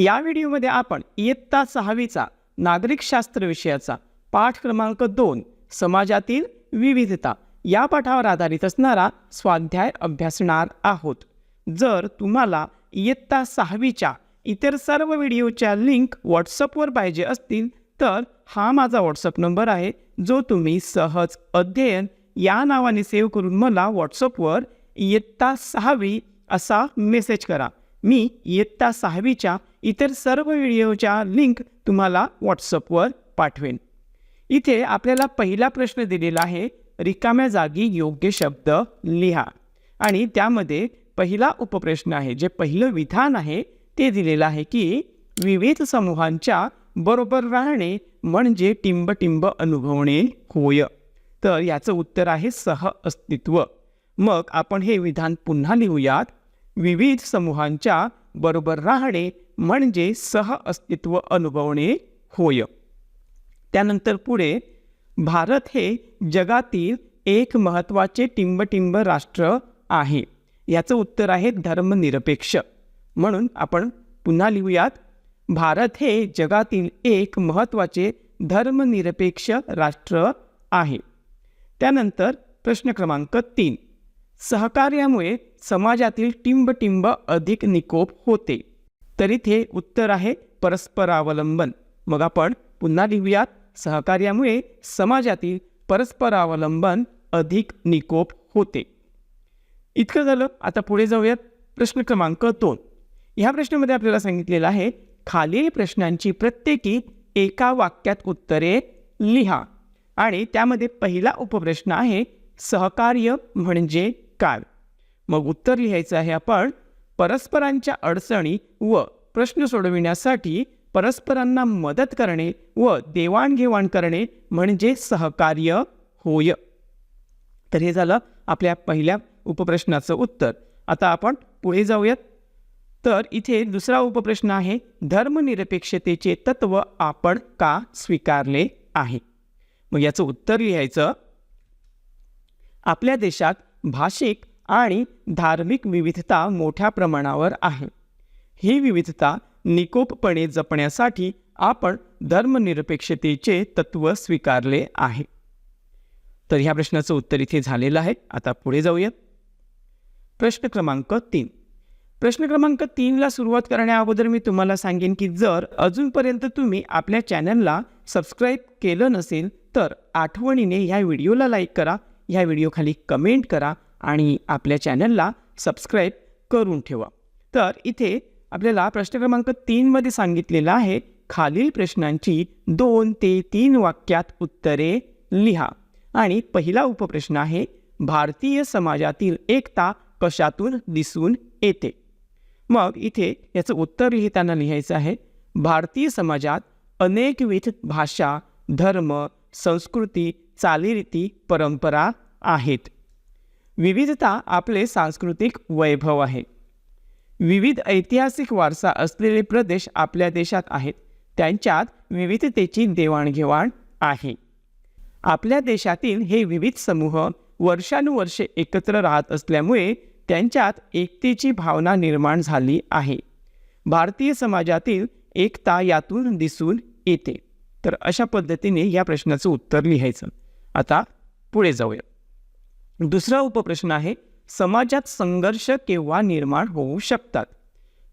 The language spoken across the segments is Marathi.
या व्हिडिओमध्ये आपण इयत्ता सहावीचा नागरिकशास्त्र विषयाचा पाठ क्रमांक दोन समाजातील विविधता या पाठावर आधारित असणारा स्वाध्याय अभ्यासणार आहोत. जर तुम्हाला इयत्ता सहावीच्या इतर सर्व व्हिडिओच्या लिंक व्हॉट्सअपवर पाहिजे असतील तर हा माझा व्हॉट्सअप नंबर आहे जो तुम्ही सहज अध्ययन या नावाने सेव्ह करून मला व्हॉट्सअपवर इयत्ता सहावी असा मेसेज करा. मी इयत्ता सहावीच्या इतर सर्व व्हिडिओच्या लिंक तुम्हाला व्हॉट्सअपवर पाठवेन. इथे आपल्याला पहिला प्रश्न दिलेला आहे रिकाम्या जागी योग्य शब्द लिहा. आणि त्यामध्ये पहिला उपप्रश्न आहे जे पहिलं विधान आहे ते दिलेलं आहे की विविध समूहांच्या बरोबर राहणे म्हणजे टिंबटिंब अनुभवणे होय. तर याचं उत्तर आहे सह अस्तित्व मग आपण हे विधान पुन्हा लिहूयात. विविध समूहांच्या बरोबर राहणे म्हणजे सह अस्तित्व अनुभवणे होय. त्यानंतर पुढे भारत हे जगातील एक महत्त्वाचे टिंबटिंब राष्ट्र आहे. याचं उत्तर आहे धर्मनिरपेक्ष. म्हणून आपण पुन्हा लिहूयात भारत हे जगातील एक महत्त्वाचे धर्मनिरपेक्ष राष्ट्र आहे. त्यानंतर प्रश्न क्रमांक तीन सहकार्यामुळे समाजातील टिंबटिंब अधिक निकोप होते. तर इथे उत्तर आहे परस्परावलंबन. मग आपण पुन्हा लिहूयात. सहकार्यामुळे समाजातील परस्परावलंबन अधिक निकोप होते. इतकं झालं आता पुढे जाऊयात. प्रश्न क्रमांक दोन. ह्या प्रश्नामध्ये आपल्याला सांगितलेलं आहे खालील प्रश्नांची प्रत्येकी एका वाक्यात उत्तरे लिहा. आणि त्यामध्ये पहिला उपप्रश्न आहे सहकार्य म्हणजे काय? मग उत्तर लिहायचं आहे आपण परस्परांच्या अडचणी व प्रश्न सोडविण्यासाठी परस्परांना मदत करणे व देवाणघेवाण करणे म्हणजे सहकार्य होय. तर हे झालं आपल्या पहिल्या उपप्रश्नाचं उत्तर. आता आपण पुढे जाऊयात. तर इथे दुसरा उपप्रश्न आहे धर्मनिरपेक्षतेचे तत्व आपण का स्वीकारले आहे? मग याचं उत्तर लिहायचं आपल्या देशात भाषिक आणि धार्मिक विविधता मोठ्या प्रमाणावर आहे. ही विविधता निकोपपणे जपण्यासाठी आपण धर्मनिरपेक्षतेचे तत्व स्वीकारले आहे. तर ह्या प्रश्नाचं उत्तर इथे झालेलं आहे. आता पुढे जाऊयात. प्रश्न क्रमांक तीन. प्रश्न क्रमांक तीनला सुरुवात करण्या अगोदर मी तुम्हाला सांगेन की जर अजूनपर्यंत तुम्ही आपल्या चॅनलला सबस्क्राईब केलं नसेल तर आठवणीने ह्या व्हिडिओला लाईक करा ह्या व्हिडिओखाली कमेंट करा आणि आपल्या चॅनलला सबस्क्राईब करून ठेवा. तर इथे आपल्याला प्रश्न क्रमांक तीनमध्ये सांगितलेलं आहे खालील प्रश्नांची दोन ते तीन वाक्यात उत्तरे लिहा. आणि पहिला उपप्रश्न आहे भारतीय समाजातील एकता कशातून दिसून येते? मग इथे याचं उत्तर लिहिताना लिहायचं आहे भारतीय समाजात अनेकविध भाषा धर्म संस्कृती चालीरीती परंपरा आहेत. विविधता आपले सांस्कृतिक वैभव आहे. विविध ऐतिहासिक वारसा असलेले प्रदेश आपल्या देशात आहेत. त्यांच्यात विविधतेची देवाणघेवाण आहे. आपल्या देशातील हे विविध समूह वर्षानुवर्षे एकत्र राहत असल्यामुळे त्यांच्यात एकतेची भावना निर्माण झाली आहे. भारतीय समाजातील एकता यातून दिसून येते. तर अशा पद्धतीने या प्रश्नाचं उत्तर लिहायचं. आता पुढे जाऊया. दुसरा उपप्रश्न आहे समाजात संघर्ष केव्हा निर्माण होऊ शकतात?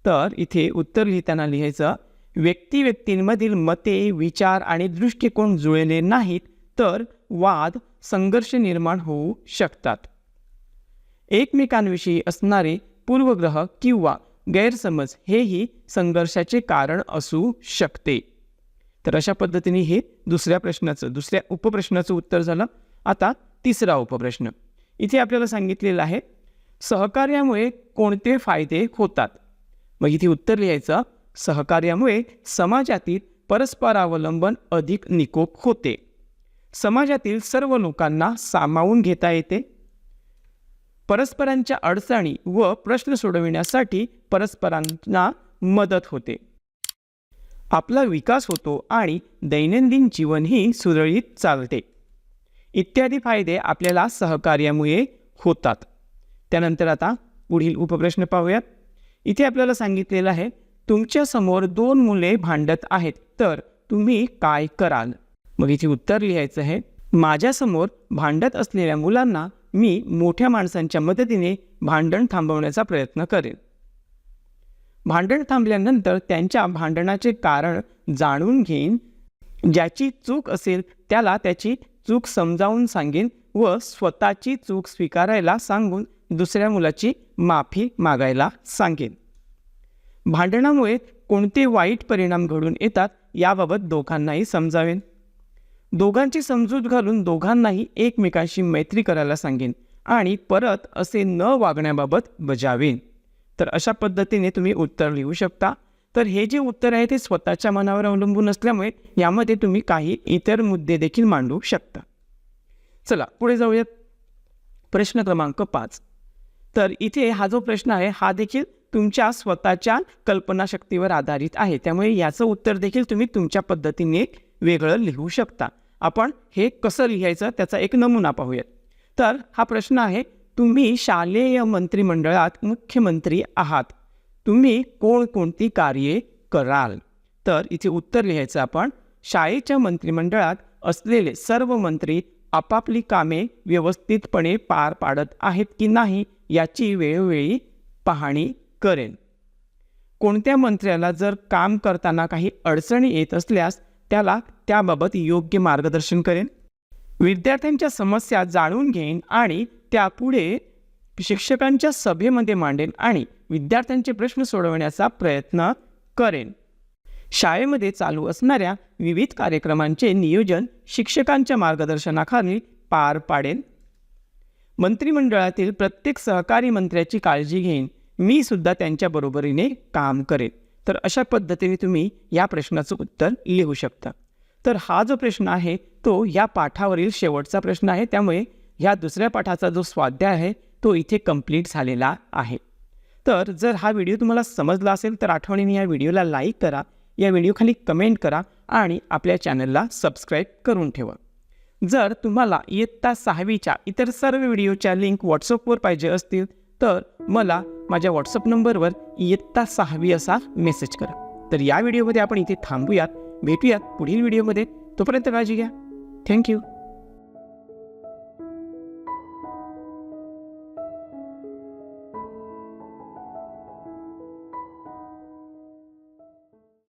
तर इथे उत्तर लिहिताना लिहायचं व्यक्ती व्यक्तींमधील मते विचार आणि दृष्टिकोन जुळले नाहीत तर वाद संघर्ष निर्माण होऊ शकतात. एकमेकांविषयी असणारे पूर्वग्रह किंवा गैरसमज हेही संघर्षाचे कारण असू शकते. तर अशा पद्धतीने हे दुसऱ्या प्रश्नाचं दुसऱ्या उपप्रश्नाचं उत्तर झालं. आता तिसरा उपप्रश्न. इथे आपल्याला सांगितलेलं आहे सहकार्यामुळे कोणते फायदे होतात? मग इथे उत्तर लिहायचं सहकार्यामुळे समाजातील परस्परावलंबन अधिक निकोप होते. समाजातील सर्व लोकांना सामावून घेता येते. परस्परांच्या अडचणी व प्रश्न सोडविण्यासाठी परस्परांना मदत होते. आपला विकास होतो आणि दैनंदिन जीवनही सुरळीत चालते. इत्यादी फायदे आपल्याला सहकार्यामुळे होतात. त्यानंतर आता पुढील उपप्रश्न पाहूयात. इथे आपल्याला सांगितलेलं आहे तुमच्यासमोर दोन मुले भांडत आहेत तर तुम्ही काय कराल? मग इथे उत्तर लिहायचं आहे माझ्यासमोर भांडत असलेल्या मुलांना मी मोठ्या माणसांच्या मदतीने भांडण थांबवण्याचा प्रयत्न करेन. भांडण थांबल्यानंतर त्यांच्या भांडणाचे कारण जाणून घेईन. ज्याची चूक असेल त्याला त्याची चूक समजावून सांगेन व स्वतःची चूक स्वीकारायला सांगून दुसऱ्या मुलाची माफी मागायला सांगेन. भांडणामुळे कोणते वाईट परिणाम घडून येतात याबाबत दोघांनाही समजावेन. दोघांची समजूत घालून दोघांनाही एकमेकांशी मैत्री करायला सांगेन आणि परत असे न वागण्याबाबत बजावेन. तर अशा पद्धतीने तुम्ही उत्तर लिहू शकता. तर हे जे उत्तर आहे ते स्वतःच्या मनावर अवलंबून असल्यामुळे यामध्ये तुम्ही काही इतर मुद्दे देखील मांडू शकता. चला पुढे जाऊयात. प्रश्न क्रमांक पाच. तर इथे हा जो प्रश्न आहे हा देखील तुमच्या स्वतःच्या कल्पनाशक्तीवर आधारित आहे. त्यामुळे याचं उत्तर देखील तुम्ही तुमच्या पद्धतीने वेगळं लिहू शकता. आपण हे कसं लिहायचं त्याचा एक नमुना पाहूयात. तर हा प्रश्न आहे तुम्ही शालेय मंत्रिमंडळात मुख्यमंत्री आहात. तुम्ही कोणकोणती कार्ये कराल? तर इथे उत्तर लिहायचं आपण शाळेच्या मंत्रिमंडळात असलेले सर्व मंत्री आपापली कामे व्यवस्थितपणे पार पाडत आहेत की नाही याची वेळोवेळी पाहणी करेन. कोणत्या मंत्र्याला जर काम करताना काही अडचणी येत असल्यास त्याला त्याबाबत योग्य मार्गदर्शन करेन. विद्यार्थ्यांच्या समस्या जाणून घेईन आणि त्यापुढे शिक्षकांच्या सभेमध्ये मांडेन आणि विद्यार्थ्यांचे प्रश्न सोडवण्याचा प्रयत्न करेन. शाळेमध्ये चालू असणाऱ्या विविध कार्यक्रमांचे नियोजन शिक्षकांच्या मार्गदर्शनाखाली पार पाडेन. मंत्रिमंडळातील प्रत्येक सहकारी मंत्र्याची काळजी घेईन. मी सुद्धा त्यांच्या बरोबरीने काम करेन. तर अशा पद्धतीने तुम्ही या प्रश्नाचं उत्तर लिहू शकता. तर हा जो प्रश्न आहे तो या पाठावरील शेवटचा प्रश्न आहे. त्यामुळे ह्या दुसऱ्या पाठाचा जो स्वाध्याय आहे तो इथे कंप्लीट झालेला आहे. तर जर हा व्हिडिओ तुम्हाला समजला असेल तर आठवणीने या व्हिडिओला लाईक करा या व्हिडिओखाली कमेंट करा आणि आपल्या चॅनलला सबस्क्राईब करून ठेवा. जर तुम्हाला इयत्ता सहावीच्या इतर सर्व व्हिडिओच्या लिंक व्हॉट्सअपवर पाहिजे असतील तर मला माझ्या व्हॉट्सअप नंबरवर इयत्ता सहावी असा मेसेज करा. तर या व्हिडिओमध्ये आपण इथे थांबूयात भेटूयात पुढील व्हिडिओमध्ये तोपर्यंत काळजी घ्या. थँक्यू